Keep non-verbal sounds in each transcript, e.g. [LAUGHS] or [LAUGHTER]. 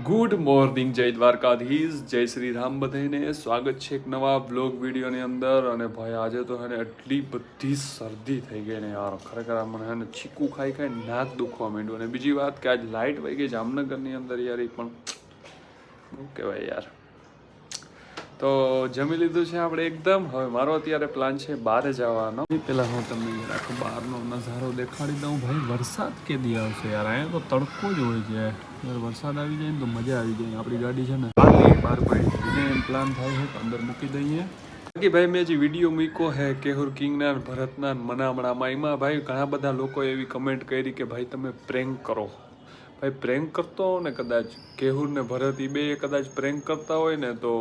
Good morning જય દ્વારકાધીશ જય શ્રી રામ બધાને સ્વાગત છે એક નવા બ્લોગ વિડીયોની અંદર. અને ભાઈ, આજે તો હે ને એટલી બધી શરદી થઈ ગઈ ને યાર. ખરેખર મને હે ને ચીકુ ખાઈ ખાઈ નાક દુખવા માંડ્યું. અને બીજી વાત કે આજ લાઇટ વહી ગઈ જામનગરની અંદર યાર, એ પણ શું કહેવાય યાર? તો જમી લીધું છે આપણે એકદમ. હવે મારો અત્યારે પ્લાન છે બહાર જવાનો. પેલા હું તમને આખો બહારનો નજારો દેખાડી દઉં. ભાઈ વરસાદ કેદી આવશે યાર. અહીંયા તો તડકો જ હોય છે. યાર વરસાદ આવી જાય ને તો મજા આવી જાય. આપણી ગાડી છે ને બહાર પડી એમ પ્લાન થાય છે તો અંદર મૂકી દઈએ. બાકી ભાઈ મેં જે વીડિયો મૂક્યો હે કેહુર કિંગના ભરતના મનામણામાં એમાં ભાઈ ઘણા બધા લોકોએ એવી કમેન્ટ કરી કે ભાઈ તમે પ્રેન્ક કરો. ભાઈ પ્રેન્ક કરતો ને કદાચ કેહુર ને ભરત એ બે કદાચ પ્રેન્ક કરતા હોય ને તો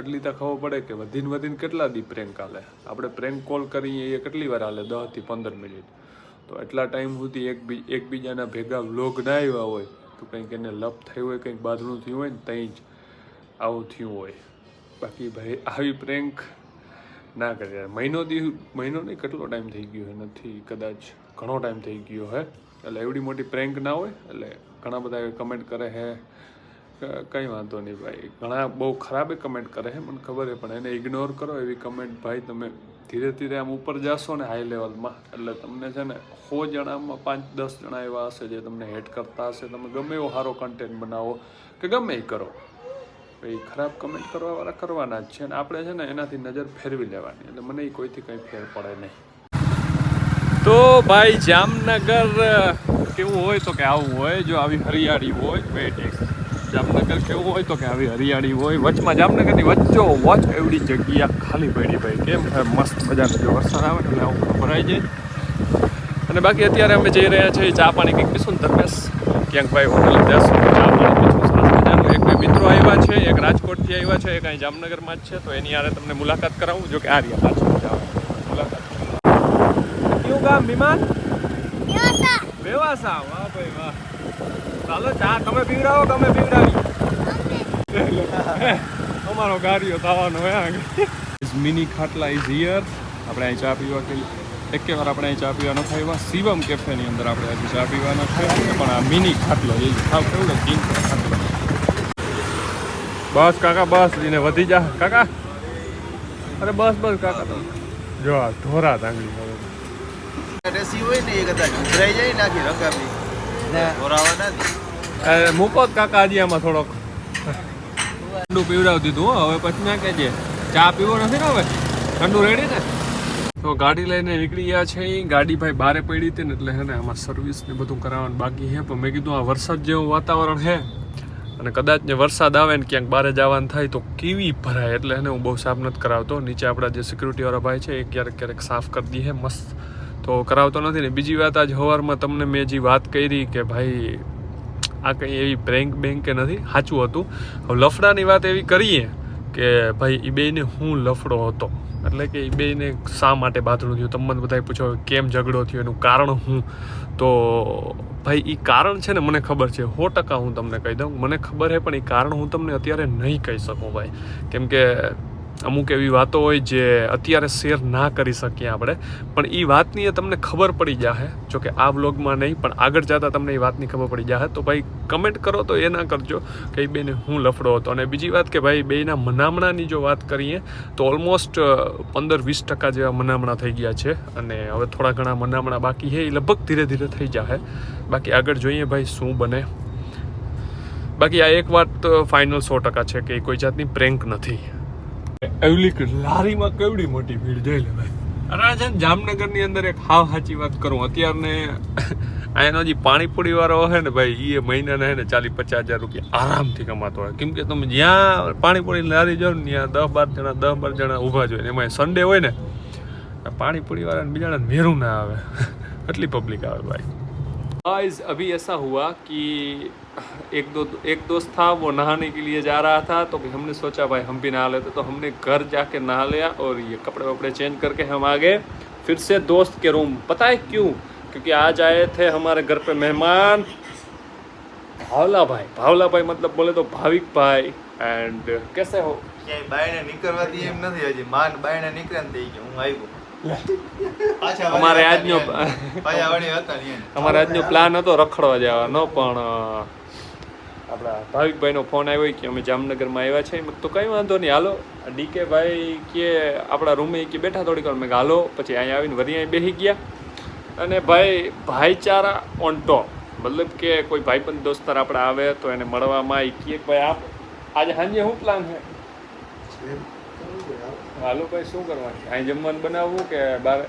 એટલી તો ખબર પડે કે વધીને વધીને કેટલા દી પ્રેન્ક હાલે આપણે પ્રેન્ક કોલ કરીએ એ કેટલી વાર હાલે દસથી પંદર મિનિટ. તો એટલા ટાઈમ સુધી એક એકબીજાના ભેગા વ્લોગ ના આવ્યા હોય, તો કંઈક એને લપ થયું હોય, કંઈક બાદરું થયું હોય ને ત્યાં જ આવું થયું હોય. બાકી ભાઈ, આવી પ્રેન્ક ના કરે મહિનો દી મહિનો નહીં, કેટલો ટાઈમ થઈ ગયો હોય નથી, કદાચ ઘણો ટાઈમ થઈ ગયો હે. એટલે એવડી મોટી પ્રેન્ક ના હોય, એટલે ઘણા બધા કમેન્ટ કરે હે કંઈ વાંધો નહીં ભાઈ. ઘણા બહુ ખરાબ કમેન્ટ કરે છે, મને ખબર છે, પણ એને ઇગ્નોર કરો એવી કમેન્ટ ભાઈ, તમે ધીરે ધીરે આમ ઉપર જાશો ને હાઈ લેવલમાં એટલે તમને છે ને સો જણામાં પાંચ દસ જણા એવા હશે જે તમને હેટ કરતા હશે. તમે ગમે એવો સારો કન્ટેન્ટ બનાવો, કે ગમે એ કરો. ભાઈ ખરાબ કમેન્ટ કરવાવાળા કરવાના જ છે અને આપણે છે ને એનાથી નજર ફેરવી લેવાની, એટલે મને એ કોઈથી કંઈ ફેર પડે નહીં. તો ભાઈ, જામનગર કેવું હોય તો કે આવું હોય, જો આવી હરિયાળી હોય વેટ જામનગર કેવું હોય તો કે આવી હરિયાળી હોય વચમાં જામનગરની વચ્ચો વચ એવડી જગ્યા ખાલી પડી ભાઈ કેમ? મસ્ત મજાનો જો વરસાદ આવે એટલે આવું ભરાઈ જાય. અને બાકી અત્યારે અમે જઈ રહ્યા છીએ ચા પાણી કંઈક પીશું ને ધર્મેશ ક્યાંક ભાઈ હોટલ જશું ચા પાણી પીશું સરસ મજાનું એક બે મિત્રો આવ્યા છે એક રાજકોટથી આવ્યા છે એક અહીં જામનગરમાં જ છે. તો એની આરે તમને મુલાકાત કરાવું જો કે આ રહ્યા જાઓ મુલાકાત કયું ગામ વિમાન? વેવાસા વાહ ભાઈ વાહ. ચાલો ચા તમે પીવડાવો તમે પીવડાવી. અમારો ગાડીઓ થવાનો હે મિની ખાટલા ઇઝ હિયર આપણે અહીં ચા પીવા કે એક વાર આપણે અહીં ચા પીવા ન ખાવા શિવમ કેફેની અંદર આપણે હજી ચા પીવાનો ન પણ આ મિની ખાટલો એ ખાવ કેવું ને કિંગ ખાટલો. બસ કાકા બસ. એને વધી જા. કાકા. અરે બસ બસ કાકા તમે. જો આ ધોરા તાંગડી હવે. રસી હોય ને એ કદાચ ઉભરાઈ જાય નાખી રકાબી. નથી મૂકો કાકા હજી આમાં થોડોક. ઠંડુ પીવડાવી દીધું, હો. હવે પછી ના કહેજે, ચા પીવો નથી ને હવે? ઠંડુ રેડી ને? તો ગાડી લઈને નીકળી ગયા છે ગાડી ભાઈ બારે પડી હતી ને એટલે હે ને આમાં સર્વિસ ને બધું કરાવવાનું બાકી છે. પણ મેં કીધું આ વરસાદ જેવું વાતાવરણ છે. અને કદાચ ને વરસાદ આવે ને ક્યાંક બહાર જવાનું થાય તો કેવી ભરાય. એટલે એને હું બહુ સાફ નથી કરાવતો. નીચે આપણા જે સિક્યુરિટી વાળા ભાઈ છે, એ ક્યારેક ક્યારેક સાફ કરી દઈએ મસ્ત તો કરાવતો નથી ને. બીજી વાત આજ સવારમાં તમને મેં જે વાત કરી કે ભાઈ, આ કંઈ એવી પ્રેન્ક બેંક કે નથી? સાચું હતું. હવે લફડાની વાત એવી કરીએ કે ભાઈ એ બેને હું લફડો હતો? એટલે કે એ બેને શા માટે બાથરૂમ થયું? તમને બધાએ પૂછો, કેમ ઝઘડો થયો? એનું કારણ હું તો ભાઈ એ કારણ છે ને મને ખબર છે. સો ટકા હું તમને કહી દઉં. મને ખબર છે પણ એ કારણ હું તમને અત્યારે નહીં કહી શકું ભાઈ. કેમ કે અમુક એવી વાતો હોય જે અત્યારે શેર ના કરી શકીએ આપણે. પણ એ વાતની તમને ખબર પડી જાહે. જો કે આ બ્લોગમાં નહીં, પણ આગળ જતાં તમને એ વાતની ખબર પડી જાહે. તો ભાઈ કમેન્ટ કરો તો એ ના કરજો કે એ બેને હું લફડો હતો. અને બીજી વાત કે ભાઈ બેના મનામણાની જો વાત કરીએ, તો ઓલમોસ્ટ પંદર વીસ ટકા જેવા મનામણા થઈ ગયા છે. અને હવે થોડા ઘણા મનામણા બાકી છે. એ લગભગ ધીરે ધીરે થઈ જાહે. બાકી આગળ જોઈએ ભાઈ શું બને. બાકી આ એક વાત ફાઇનલ સો ટકા છે કે કોઈ જાતની પ્રેન્ક નથી. એવલી લારીમાં કેવડી મોટી ભીડ જોઈ લે ભાઈ. અરે છે જામનગરની અંદર એક હાવ સાચી વાત કરું. અત્યારને અહીંનો જે પાણીપુરી વાળો હે ને ભાઈ એ મહિનાના હે ને ચાલીસ પચાસ હજાર રૂપિયા આરામથી કમાતો હોય. કેમ કે તમે જ્યાં પાણીપુરી લારી જાઓ ને, ત્યાં દસ બાર જણા, દસ બાર જણા ઊભા જોઈએ એમાં સન્ડે હોય ને પાણીપુરી વાળા બીજાને મેરું ના આવે. [LAUGHS] એટલી પબ્લિક આવે ભાઈ. गाइस अभी ऐसा हुआ कि एक दो एक दोस्त था वो नहाने के लिए जा रहा था तो हमने सोचा भाई हम भी नहा लेते तो हमने घर जाके नहा लिया और ये कपड़े वपड़े चेंज करके हम आ गए फिर से दोस्त के रूम पता है क्यों क्योंकि आज आए थे हमारे घर पे मेहमान भावला भाई भावला भाई मतलब बोले तो भाविक भाई एंड कैसे हो ક્યાંય બાયણે નીકળવા દે એમ નથી હજી માન બાયણે નીકળે ને થઈ ગયો હું આવ્યો પાછા અમારે આજનો. અમારે આજનો પ્લાન હતો રખડવા જવાનો પણ આપણા ભાવિકભાઈનો ફોન આવ્યો કે અમે જામનગરમાં આવ્યા છે. તો કંઈ વાંધો નહીં હાલો. ડીકે ભાઈ કે આપણા રૂમે કે બેઠા થોડીક વાર. મેં હાલો. પછી અહીંયા આવીને વરી અહીં બેસી ગયા. અને ભાઈ ભાઈચારા ઓન ટોપ મતલબ કે કોઈ ભાઈબંધ દોસ્તાર આપણે આવે તો એને મળવામાં એ કહે કે ભાઈ આપ આજે સાંજે શું પ્લાન છે? ભાઈ શું કરવાનું છે અહીં જમવાનું બનાવવું કે બાર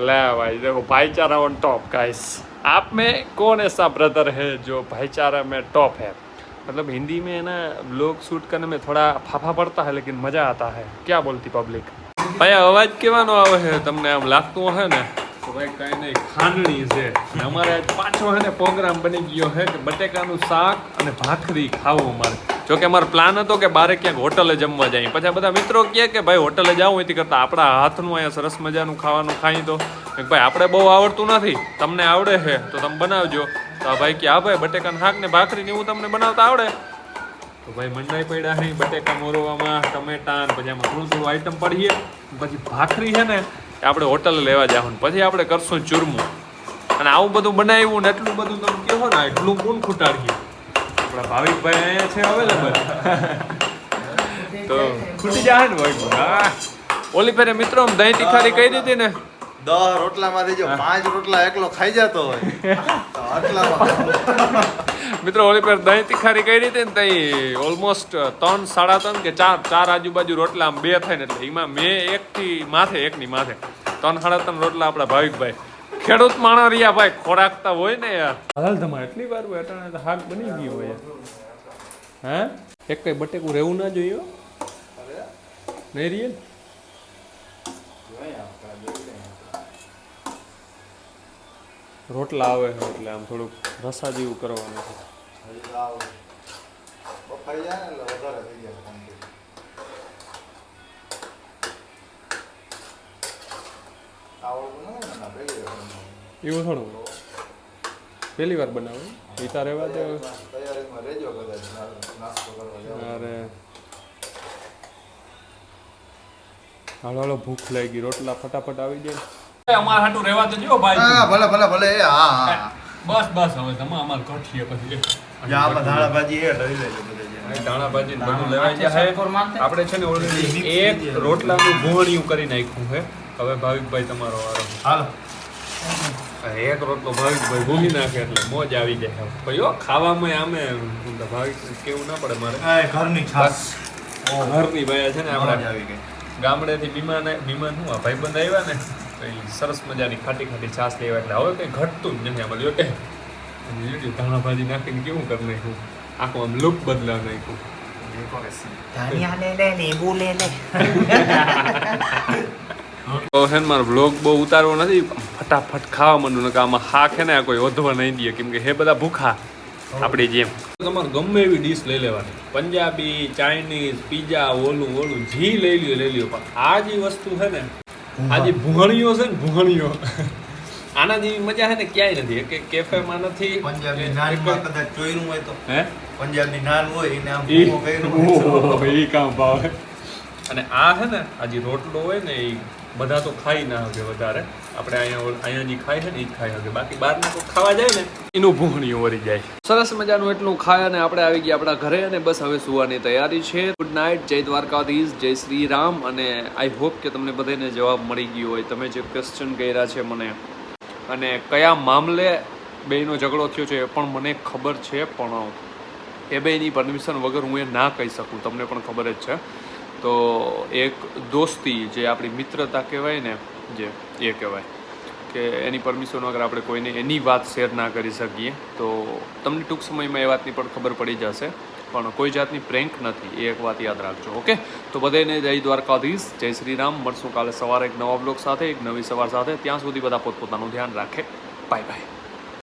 ला भाई देखो भाईचारा ऑन टॉप गाइस आप में कौन ऐसा ब्रदर है जो भाईचारा में टॉप है मतलब हिंदी में ना लोग शूट करने में थोड़ा फाफा पड़ता है लेकिन मजा आता है क्या बोलती पब्लिक ભાઈ અવાજ કેવાનો આવે છે તમને આમ લાગતું હશે ને તો ભાઈ કઈ નહીં ખાંડણી છે અને અમારે આજ પાછો હે ને પ્રોગ્રામ બની ગયો છે કે બટેકાનું શાક અને ભાખરી ખાવું અમારે જો કે અમારો પ્લાન હતો કે બારે ક્યાંક હોટલે જમવા જાય પછી બધા મિત્રો કહે કે ભાઈ હોટલે જાઉં એથી કરતાં આપણા હાથનું અહીંયા સરસ મજાનું ખાવાનું ખાઈ તો ભાઈ, આપણે બહુ આવડતું નથી. તમને આવડે છે, તો તમે બનાવજો. તો આ ભાઈ કે હા ભાઈ, બટેકાનું શાક ને ભાખરી ને એવું તમને બનાવતા આવડે. તો ભાઈ મંડાઈ પડ્યા છે, બટેકા મોરવામાં, ટમેટા પછી આમાં થોડું થોડું આઈટમ પડીએ. પછી ભાખરી છે ને, એ આપણે હોટલે લેવા જાવ પછી આપણે કરશું ચૂરમું. અને આવું બધું બનાવ્યું ને એટલું બધું તમે કહો ને, એટલું કોણ ખૂટાડીએ. આપણા ભાવિકભાઈ અહીંયા છે અવેલેબલ. તો ખૂટી જાય ને ભાઈ. હા. ઓલી ફેરે મિત્રો દહીં તીખારી કહી દીધી ને. દસ રોટલામાંથી જો પાંચ રોટલા એકલો ખાઈ જતો હોય. મિત્રો ઓલી પર દહીં તીખારી કરી હતી ને તઈ ઓલમોસ્ટ ત્રણ સાડા ત્રણ કે ચાર ચાર આજુબાજુ રોટલા આમ બે થાય ને એટલે એમાં મેં એકથી માથે એકની માથે ત્રણ સાડા ત્રણ રોટલા આપણા ભાવિકભાઈ. ખેડૂત માણસ રહ્યા ભાઈ ખોરાકતા હોય ને યાર. હાલ તમારે એટલી વાર હોય અટાણે તો શાક બની ગયું હોય હે? એક કઈ બટેકું રહેવું ના જોઈએ નહીં રીએ રોટલા આવે છે એટલે આમ થોડુંક રસા જેવું કરવાનું છે. હજી એવું થોડું. પહેલી વાર બનાવું. તારે રહેવા દે. અરે. હાલો હાલો ભૂખ લાગી. રોટલા ફટાફટ આવી જાય. અમારા હાટું રહેવા તો જો હા ભલે ભલે ભલે હા હા બસ બસ હવે તમે અમાર કઠીએ પછી. જા આમાં ધાણા ભાજી એ લઈ લેજો બધે. ધાણા ભાજી ને બધું આપણે છે ને ઓલરેડી એક રોટલાનું ભૂવણિયું કરી નાખ્યું છે. હવે ભાવિકભાઈ તમારો વારો. હાલો. એક રોટલો ભાવિકભાઈ ભૂલી નાખે એટલે મોજ આવી જાય ભાઈ ખાવામાં આમે ભાવિક કેવું ના પડે મારે. આ ઘરની છાસ. ઘરની ભાઈ છે ને આપણે આપણા આવી ગઈ. ગામડેથી બીમાન બીમાન હું આ ભાઈબંધ આવ્યા ને? તો સરસ મજાની ખાટી ખાટી છાસ લેવા એટલે હવે કંઈ ઘટતું જ નથી આમાં. લોટે ધાણા ભાજી નાખીને કેવું કરી નાખ્યું? આખું આમ લુક બદલાવ નાખ્યું. ધનિયા લે લે લીંબુ લે લે તો મારો વ્લોગ બહુ ઉતારવો નથી. ફટાફટ ખાવા માંડું કે આમાં હા હે ને કોઈ વધવા નહીં દે. કેમ કે હે બધા ભૂખા આપણી જેમ. તમારે ગમે એવી ડીશ લઈ લેવાની. પંજાબી ચાઇનીઝ પીઝા ઓલું ઓલું જી લઈ લ્યો લઈ લ્યો. પણ આ જે વસ્તુ છે ને આ જે ભૂહણીઓ છે ને ભૂહણીઓ આના જેવી મજા છે ને ક્યાંય નથી. એક કેફેમાં નથી. પંજાબની નાનમાં કદાચ ચોયરું હોય તો. હે? પંજાબની નાન હોય એને આમ ભૂકો કર્યો હોય કામ ભાવે. અને આ છે ને, આ જે રોટલો હોય ને એ બધા તો ખાઈ ના શકે વધારે. આપણે અહીંયા અહીંયા જે ખાય છે ને એ જ ખાઈ શકે બાકી બહારના કોઈ ખાવા જાય ને, એનું ભૂહણિયું વળી જાય. સરસ મજાનું એટલું ખાય અને આપણે આવી ગયા આપણા ઘરે અને બસ હવે સુવાની તૈયારી છે. ગુડ નાઇટ જય દ્વારકાધીશ, જય શ્રી રામ અને આઈ હોપ કે તમને બધાને જવાબ મળી ગયો હોય. તમે જે ક્વેશ્ચન કર્યા છે મને અને કયા મામલે બેયનો ઝઘડો થયો છે એ પણ મને ખબર છે, પણ એ બેની પરમિશન વગર હું એ ના કહી શકું. તમને પણ ખબર જ છે. તો એક દોસ્તી જે આપણી મિત્રતા કહેવાય ને, જે એ કહેવાય. કે એની પરમિશન વગર આપણે કોઈને એની વાત શેર ના કરી શકીએ. તો તમને ટૂંક સમયમાં એ વાતની પણ ખબર પડી જશે. પણ કોઈ જાતની પ્રેન્ક નથી. એ એક વાત યાદ રાખજો, ઓકે? તો બધાને જય દ્વારકાધીશ, જય શ્રી રામ મળશું કાલે સવારે એક નવા બ્લોગ સાથે, એક નવી સવાર સાથે. ત્યાં સુધી બધા પોતપોતાનું ધ્યાન રાખે. Bye bye